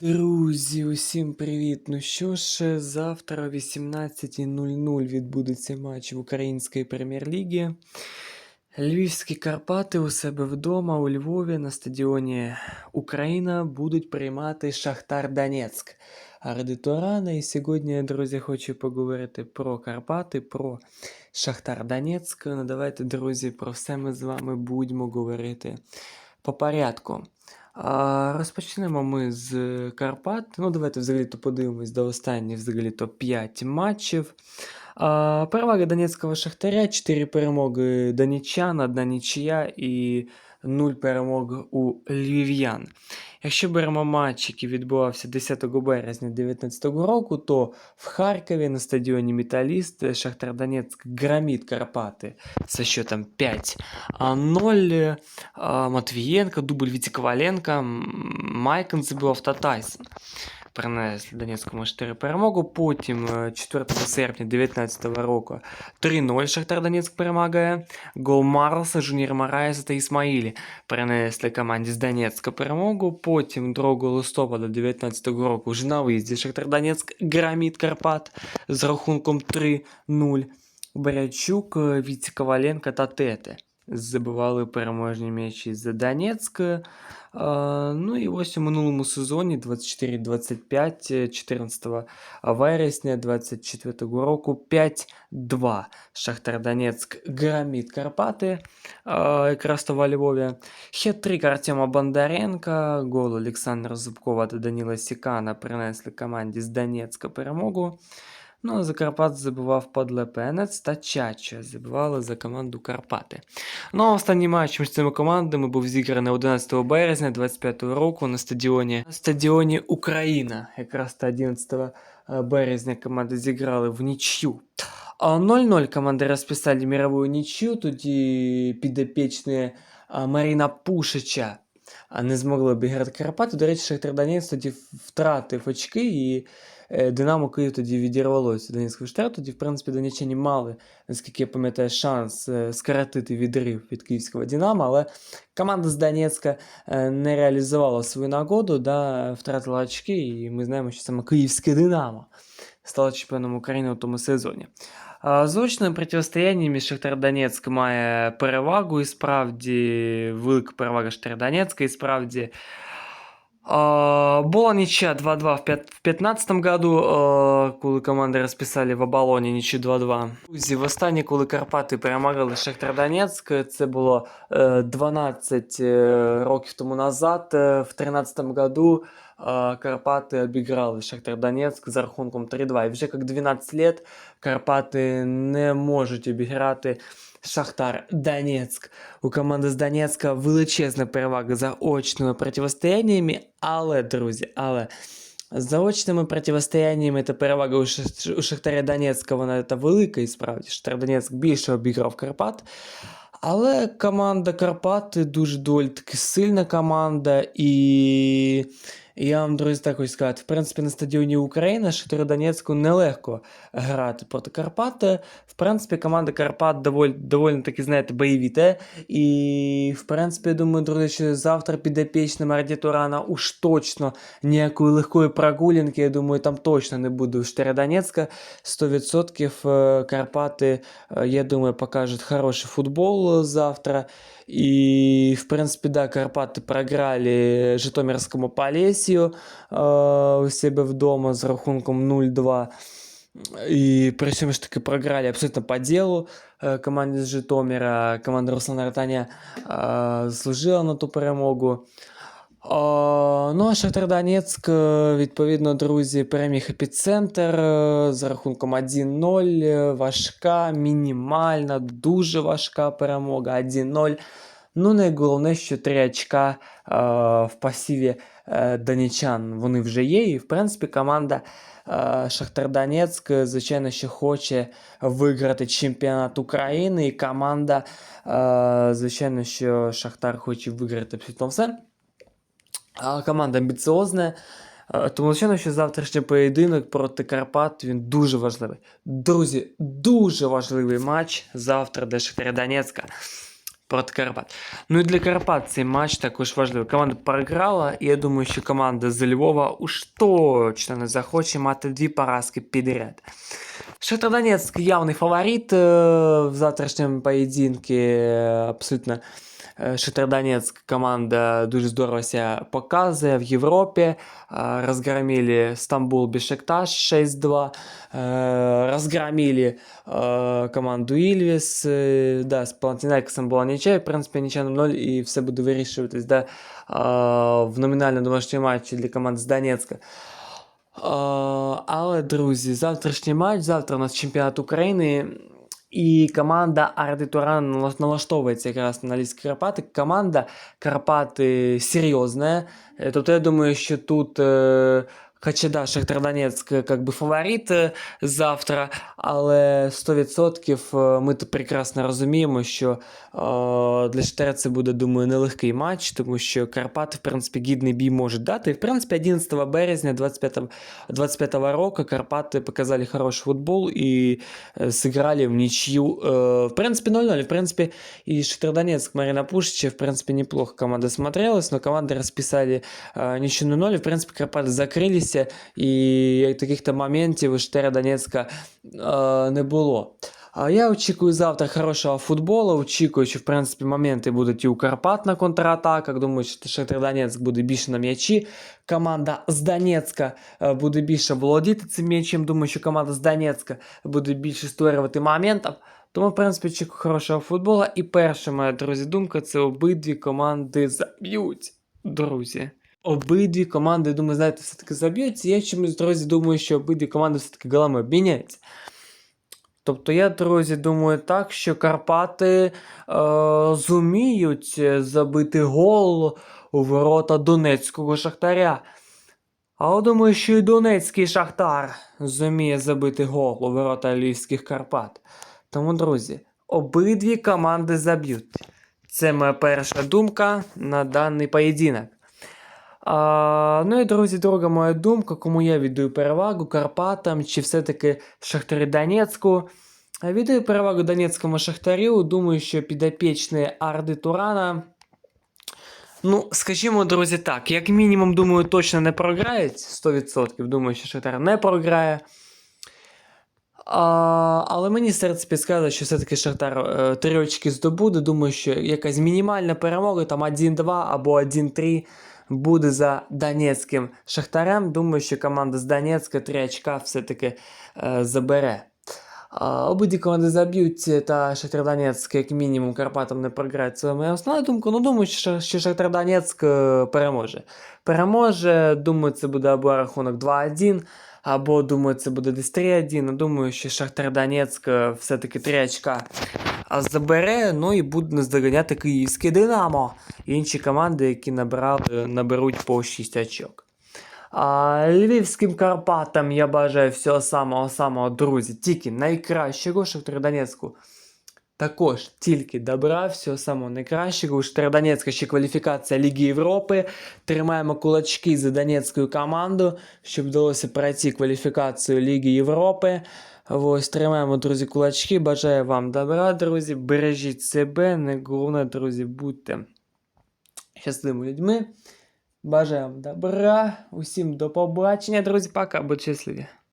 Друзі, усім привіт! Ну що ж, завтра о 18.00 відбудеться матч в Української прем'єр-ліги. Львівські Карпати у себе вдома у Львові на стадіоні Україна будуть приймати Шахтар Донецьк. Ардиторана. І сьогодні, друзі, хочу поговорити про Карпати, про Шахтар Донецьк. Ну давайте, друзі, про все ми з вами будемо говорити по порядку. А, Розпочнемо ми з Карпат. Ну, давайте взагалі-то подивимось до останніх взагалі-то 5 матчів. А, Перевага Донецького Шахтаря, 4 перемоги Донічан, одна нічия і 0 перемог у львів'ян. Якщо беремо матч, який відбувався 10 березня 2019 року, то в Харкові на стадіоні Металіст Шахтар Донецьк громить Карпати со счетом 5-0. Матвієнко, дубль Віті Коваленко, М, Майкон забивав та Тайсон. Принесли Донецькому 4 перемогу. Потім е, 4 серпня 2019 року 3-0 Шахтар Донецьк перемагає. Гол Марлса, Жуніра Мараєса та Ісмаїлі принесли команді з Донецька перемогу. Потім 2 листопада 2019 року вже на виїзді Шахтар Донецьк громить Карпат з рахунком 3-0. Берячук, е, Віці Коваленко та Тете Забивали переможні м'ячі за Донецьк. Ну і ось у минулому сезоні 24-25, е, 14 вересня 24 року 5-2. Шахтар Донецьк громить Карпати, якраз то во Львові. Хет-трик Артема Бондаренка, гол Олександра Зубкова та Даніла Сікана принесли команді з Донецька перемогу. Ну, а за Карпат забивав Подлепенець та Чача. Забивали за команду Карпати. Ну, а останній матч між цими командами був зіграний 11 березня 25-го року на стадіоні, на стадіоні Україна. Якраз та 11 березня команди зіграли в нічю. 0-0 команди розписали мирову нічю, тоді підопічні Маріна Пушича не змогли обіграти Карпати. До речі, Шахтар Донець тоді втратив очки і е, Динамо Київ тоді відірвалося Донецького штату. Тоді, в принципі, донеччані мали, наскільки я пам'ятаю, шанс е, скоротити відрив від київського Динамо, але команда з Донецька е, не реалізувала свою нагоду, да, втратила очки, і ми знаємо, що саме київське Динамо стало чемпіоном України у тому сезоні. А, З очним протистоянням між Шахтар Донецьк має перевагу, і справді велика перевага Шахтар Донецька, і справді була нічия 2-2 в 2015 году, коли команди розписали в оболоні нічию 2-2. Друзі, востаннє, коли Карпати перемагали Шахтар Донецьк, це було е, 12 е, років тому назад. Е, В 2013 году Карпати обіграли Шахтар Донецьк за рахунком 3-2. І вже як 12 лет Карпати не можуть обіграти Шахтар Донецьк. У команди з Донецька величезна перевага за очними протистояннями, але, друзі, але з заочними протистояннями та перевага у, Шах- у Шахтаря Донецька, вона та велика і справді. Шахтар Донецьк більше обіграв Карпат. Але команда Карпати дуже доволі таки сильна команда, і я вам, друзі, так хочу сказати, в принципі, на стадіоні Україна Шахтарю Донецьку нелегко грати проти Карпати. В принципі, команда Карпат доволі, доволі таки, знаєте, бойовіте. І, в принципі, я думаю, друзі, що завтра підопічним Арді Турана уж точно ніякої легкої прогулянки, я думаю, там точно не буде у Донецька. 100% е, Карпати, е, я думаю, покажут хороший футбол завтра. И, в принципе, да, Карпаты програли Житомирскому Полесью э, у себе вдома з рахунком 0-2. І при цьому ж таки програли абсолютно по ділу е, команді з Житомира. Команда Руслана Ротаня е, заслужила на ту перемогу. А, ну, а Шахтар Донецьк, е, відповідно, друзі, переміг епіцентр е, з рахунком 1-0. е, Важка, мінімальна, дуже важка перемога 1-0. Ну, найголовніше, що 3 очка е, в пасиві е, донечан вони вже є. І, в принципі, команда е, Шахтар Донецьк, звичайно, що хоче виграти чемпіонат України. І команда, е, звичайно, що Шахтар хоче виграти абсолютно все. А команда амбіціозна. Тому, звичайно, що завтрашній поєдинок проти Карпат він дуже важливий. Друзі, дуже важливий матч завтра для Шахтаря Донецька. Проти Карпат. Ну і для Карпат цей матч також важливий. Команда програла, і я думаю, що команда з Львова уж точно не захоче мати дві поразки підряд. Шахтар Донецьк явний фаворит е, в завтрашньому поєдинку. Е, Абсолютно е, Шахтар Донецьк команда дуже здорово себя показує в Європі. Е, Розгромили Стамбул Бешикташ 6-2. Е, Розгромили е, команду Ільвіс. Е, Да, з Палантинайкосом була нічия, в принципі, нічия 0 і все буде вирішуватись да, е, в номінальному домашньому матчі для команд з Донецька. Е, Але, друзі, завтрашній матч, завтра у нас чемпіонат України. І команда Ардитуран налаштовується якраз на ліс Карпати. Команда Карпати серйозна. Е, Тобто я думаю, що тут, е, хоча да, Шахтар Донецьк е, как би фаворит е, завтра, але 100% е, ми тут прекрасно розуміємо, що е, для Шахтаря це буде, думаю, нелегкий матч, тому що Карпати, в принципі, гідний бій можуть дати. І, в принципі, 11 березня 25, 25 року Карпати показали хороший футбол і э, сыграли в ничью. Э, в принципе, 0-0. В принципе, и Шахтар Донецк, Марина Пушича, в принципе, неплохо команда смотрелась, но команды расписали э, ничью 0-0. В принципе, Карпаты закрылись, і таких-то моментів у Шахтаря Донецька э, не було. А я очікую завтра хорошого футболу. Очікую, що в принципі моменти будуть і у Карпат на контратаках. Думаю, що Шахтар Донецьк буде більше на м'ячі. Команда з Донецька е, буде більше володіти цим м'ячем. Думаю, що команда з Донецька буде більше створювати моментів. Тому, в принципі, очікую хорошого футболу. І перша моя, друзі, думка це обидві команди заб'ють. Друзі. Обидві команди, думаю, знаєте, все-таки заб'ють. Я чомусь, друзі, думаю, що обидві команди все-таки голами обміняються. Тобто я, друзі, думаю так, що Карпати е, зуміють забити гол у ворота Донецького Шахтаря. Але думаю, що і Донецький Шахтар зуміє забити гол у ворота Львівських Карпат. Тому, друзі, обидві команди заб'ють. Це моя перша думка на даний поєдинок. А, ну і друзі, друга моя думка, кому я віддаю перевагу Карпатам чи все-таки Шахтарі Донецьку. Віддаю перевагу Донецькому Шахтарю. Думаю, що підопічний Арди Турана. Ну, скажімо, друзі, так, як мінімум, думаю, точно не програють 100%. Думаю, що Шахтар не програє. А, але мені серце підказує, що все-таки Шахтар е, три очки здобуде. Думаю, що якась мінімальна перемога, там 1-2 або 1-3 буде за Донецьким Шахтарем. Думаю, що команда з Донецька 3 очка все-таки е, забере. Обидві команди заб'ють, та Шахтар Донецьк, як мінімум, Карпатам не програє. Це моя основна думка. Ну, думаю, що, Шахтар Донецьк е, переможе. Переможе, думаю, це буде або рахунок 2-1, або думаю, це буде десь 3-1. Ну, Думаю, що Шахтар Донецьк е, все-таки 3 очка забере, ну і буде наздоганяти київське Динамо. Інші команди, які набрали, наберуть по 6 очок. А, Львівським Карпатам я бажаю всього самого-самого, друзі, тільки найкращого Шахтарю Донецьку. Також тільки добра, всього самого найкращого. Шахтаря ще кваліфікація Ліги Європи. Тримаємо кулачки за донецьку команду, щоб вдалося пройти кваліфікацію Ліги Європи. Ось тримаємо, друзі, кулачки. Бажаю вам добра, друзі. Бережіть себе. Не головне, друзі, будьте щасливими людьми. Бажаю вам добра. Усім до побачення, друзі. Пока, будьте щасливі.